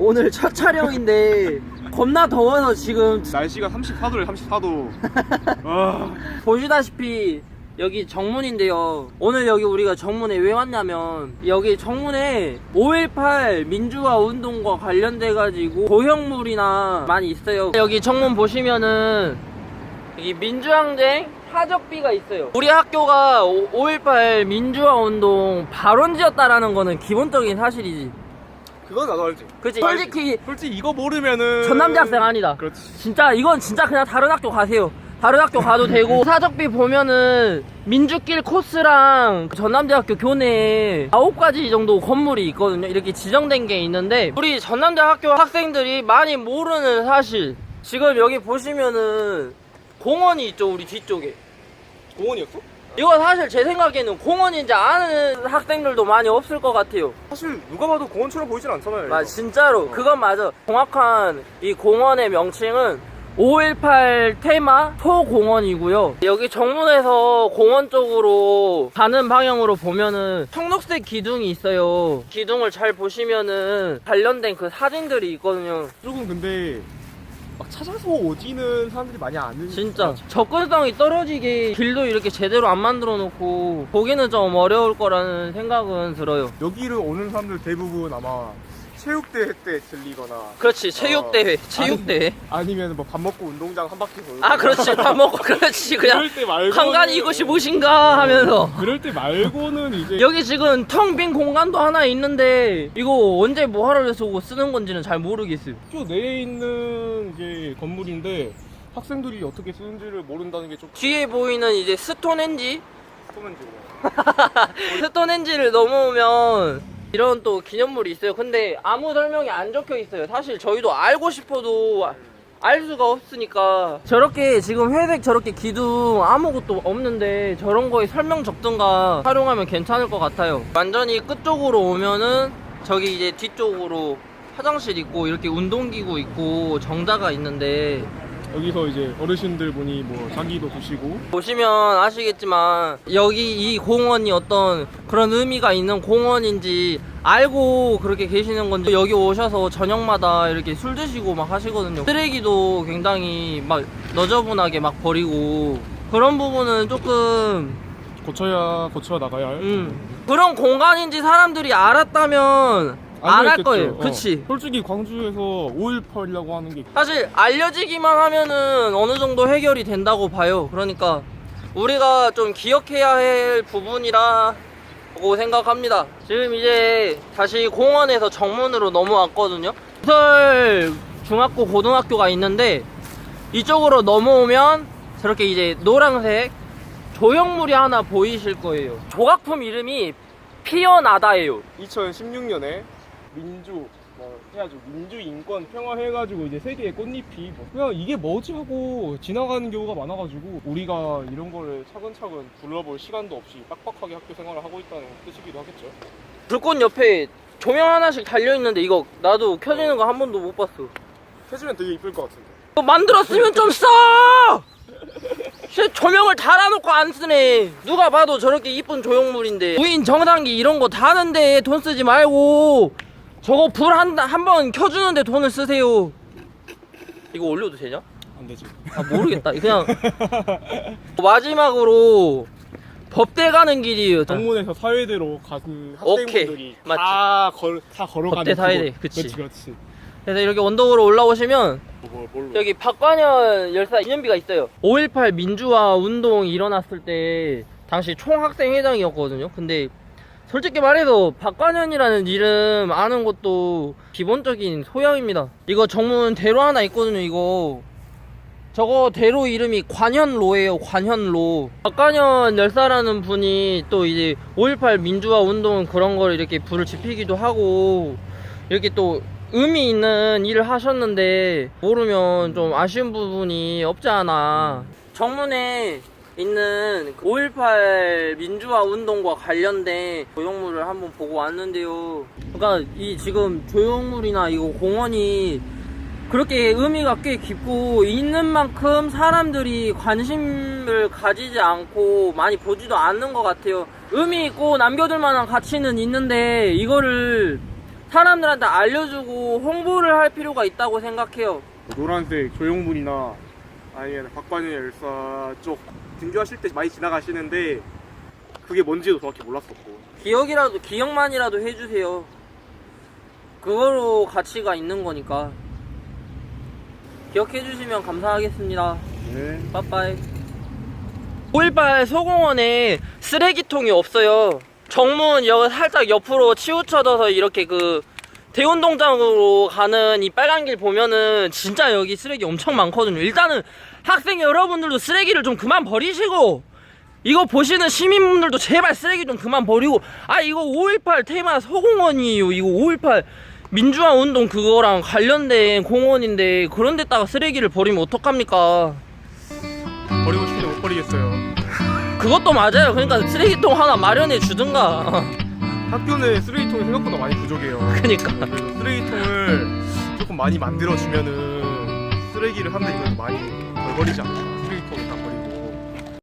오늘 첫 촬영인데 겁나 더워서 지금 날씨가 34도래 34도 아, 보시다시피 여기 정문인데요. 오늘 여기 우리가 정문에 왜 왔냐면 여기 정문에 5.18 민주화 운동과 관련돼 가지고 고형물이나 많이 있어요. 여기 정문 보시면은 여기 민주항쟁 사적비가 있어요. 우리 학교가 5.18 민주화 운동 발원지였다라는 거는 기본적인 사실이지. 그건 나도 알지 그치? 솔직히 솔직히 이거 모르면은 전 남대학생 아니다. 그렇지 진짜 이건 진짜 그냥 다른 학교 가세요. 다른 학교 가도 되고 사적비 보면은 민주길 코스랑 전남대학교 교내에 아홉 가지 정도 건물이 있거든요. 이렇게 지정된 게 있는데 우리 전남대학교 학생들이 많이 모르는 사실 지금 여기 보시면은 공원이 있죠 우리 뒤쪽에 공원이었어? 이거 사실 제 생각에는 공원인지 아는 학생들도 많이 없을 것 같아요. 사실 누가 봐도 공원처럼 보이진 않잖아요 아 진짜로. 그건 맞아. 정확한 이 공원의 명칭은 5.18 테마 소공원이고요. 여기 정문에서 공원 쪽으로 가는 방향으로 보면은 청록색 기둥이 있어요. 기둥을 잘 보시면은 관련된 그 사진들이 있거든요. 조금 근데 막 찾아서 오지는 사람들이 많이 아는 진짜. 접근성이 떨어지게 길도 이렇게 제대로 안 만들어 놓고 보기는 좀 어려울 거라는 생각은 들어요. 여기를 오는 사람들 대부분 아마 체육대회 때 들리거나. 그렇지 체육대회 체육대회. 아니 면 뭐 밥 먹고 운동장 한 바퀴 돌고. 아 그렇지 밥 먹고 그렇지 그냥 그럴 때 말고는 한간이 이것이 무엇인가 하면서. 그럴 때 말고는 이제 여기 지금 텅 빈 공간도 하나 있는데 이거 언제 뭐 하러 쓰고 쓰는 건지는 잘 모르겠어요. 학교 내에 있는 이제 건물인데 학생들이 어떻게 쓰는지를 모른다는 게 좀 뒤에 보이는 이제 스톤헨지? 커먼지고 스톤헨지를 넘어오면 이런 또 기념물이 있어요. 근데 아무 설명이 안 적혀 있어요. 사실 저희도 알고 싶어도 알 수가 없으니까. 저렇게 지금 회색 저렇게 기둥 아무것도 없는데 저런 거에 설명 적든가 활용하면 괜찮을 것 같아요. 완전히 끝쪽으로 오면은 저기 이제 뒤쪽으로 화장실 있고 이렇게 운동기구 있고 정자가 있는데 여기서 이제 어르신들 분이 뭐 자기도 드시고. 보시면 아시겠지만 여기 이 공원이 어떤 그런 의미가 있는 공원인지 알고 그렇게 계시는 건지 여기 오셔서 저녁마다 이렇게 술 드시고 막 하시거든요. 쓰레기도 굉장히 막 너저분하게 막 버리고 그런 부분은 조금 고쳐야 고쳐 나가야 할 음 그런 공간인지 사람들이 알았다면 안 할. 거예요 어. 그치 솔직히 광주에서 5.18이라고 하는 게 사실 알려지기만 하면은 어느 정도 해결이 된다고 봐요. 그러니까 우리가 좀 기억해야 할 부분이라고 생각합니다. 지금 이제 다시 공원에서 정문으로 넘어왔거든요. 부설 중학교 고등학교가 있는데 이쪽으로 넘어오면 저렇게 이제 노란색 조형물이 하나 보이실 거예요. 조각품 이름이 피어나다예요. 2016년에 민주 뭐 해가지고 민주 인권 평화 해가지고 이제 세계의 꽃잎이 뭐 그냥 이게 뭐지 하고 지나가는 경우가 많아가지고 우리가 이런 거를 차근차근 둘러볼 시간도 없이 빡빡하게 학교 생활을 하고 있다는 뜻이기도 하겠죠. 불꽃 옆에 조명 하나씩 달려 있는데 이거 나도 켜지는 거 한 번도 못 봤어. 해주면 되게 이쁠 것 같은데. 이거 만들었으면 좀 써! 쟤 조명을 달아놓고 안 쓰네. 누가 봐도 저렇게 이쁜 조형물인데. 부인 정상기 이런 거 다는데 돈 쓰지 말고 저거 불 한 한 번 켜주는데 돈을 쓰세요. 이거 올려도 되냐? 안 되지. 아 모르겠다. 그냥 마지막으로 법대 가는 길이에요. 정문에서 사회대로 가는 오케이. 학생분들이 맞지. 다, 걸, 다 걸어가는 법대 사회대. 그치. 그렇지 그렇지. 그래서 이렇게 언덕으로 올라오시면 뭐, 뭘로? 여기 박관현 열사 기념비가 있어요. 5.18 민주화 운동이 일어났을 때 당시 총학생회장이었거든요. 근데 솔직히 말해서 박관현이라는 이름 아는 것도 기본적인 소양입니다. 이거 정문 대로 하나 있거든요. 이거 저거 대로 이름이 관현로예요. 관현로. 박관현 열사라는 분이 또 이제 5.18 민주화 운동 그런 걸 이렇게 불을 지피기도 하고 이렇게 또 의미 있는 일을 하셨는데 모르면 좀 아쉬운 부분이 없지 않아. 정문에 있는 5.18 민주화 운동과 관련된 조형물을 한번 보고 왔는데요. 그러니까 이 지금 조형물이나 이거 공원이 그렇게 의미가 꽤 깊고 있는 만큼 사람들이 관심을 가지지 않고 많이 보지도 않는 것 같아요. 의미 있고 남겨둘 만한 가치는 있는데 이거를 사람들한테 알려주고 홍보를 할 필요가 있다고 생각해요. 노란색 조형물이나 아니면 박관현 열사 쪽 등교하실 때 많이 지나가시는데 그게 뭔지도 정확히 몰랐었고 기억이라도 기억만이라도 해주세요. 그거로 가치가 있는 거니까 기억해주시면 감사하겠습니다. 네. 빠빠이. 518 소공원에 쓰레기통이 없어요. 정문 여기 살짝 옆으로 치우쳐져서 이렇게 그 대운동장으로 가는 이 빨간 길 보면은 진짜 여기 쓰레기 엄청 많거든요. 일단은 학생 여러분들도 쓰레기를 좀 그만 버리시고 이거 보시는 시민분들도 제발 쓰레기 좀 그만 버리고 아 이거 5.18 테마 소공원이에요. 이거 5.18 민주화 운동 그거랑 관련된 공원인데 그런 데다가 쓰레기를 버리면 어떡합니까? 버리고 싶은데 못 버리겠어요 그것도 맞아요. 그러니까 쓰레기통 하나 마련해 주든가. 학교는 쓰레기통이 생각보다 많이 부족해요 그러니까. 그래서 쓰레기통을 조금 많이 만들어주면은 쓰레기를 사람들이 그래도 많이 덜 버리지 않을까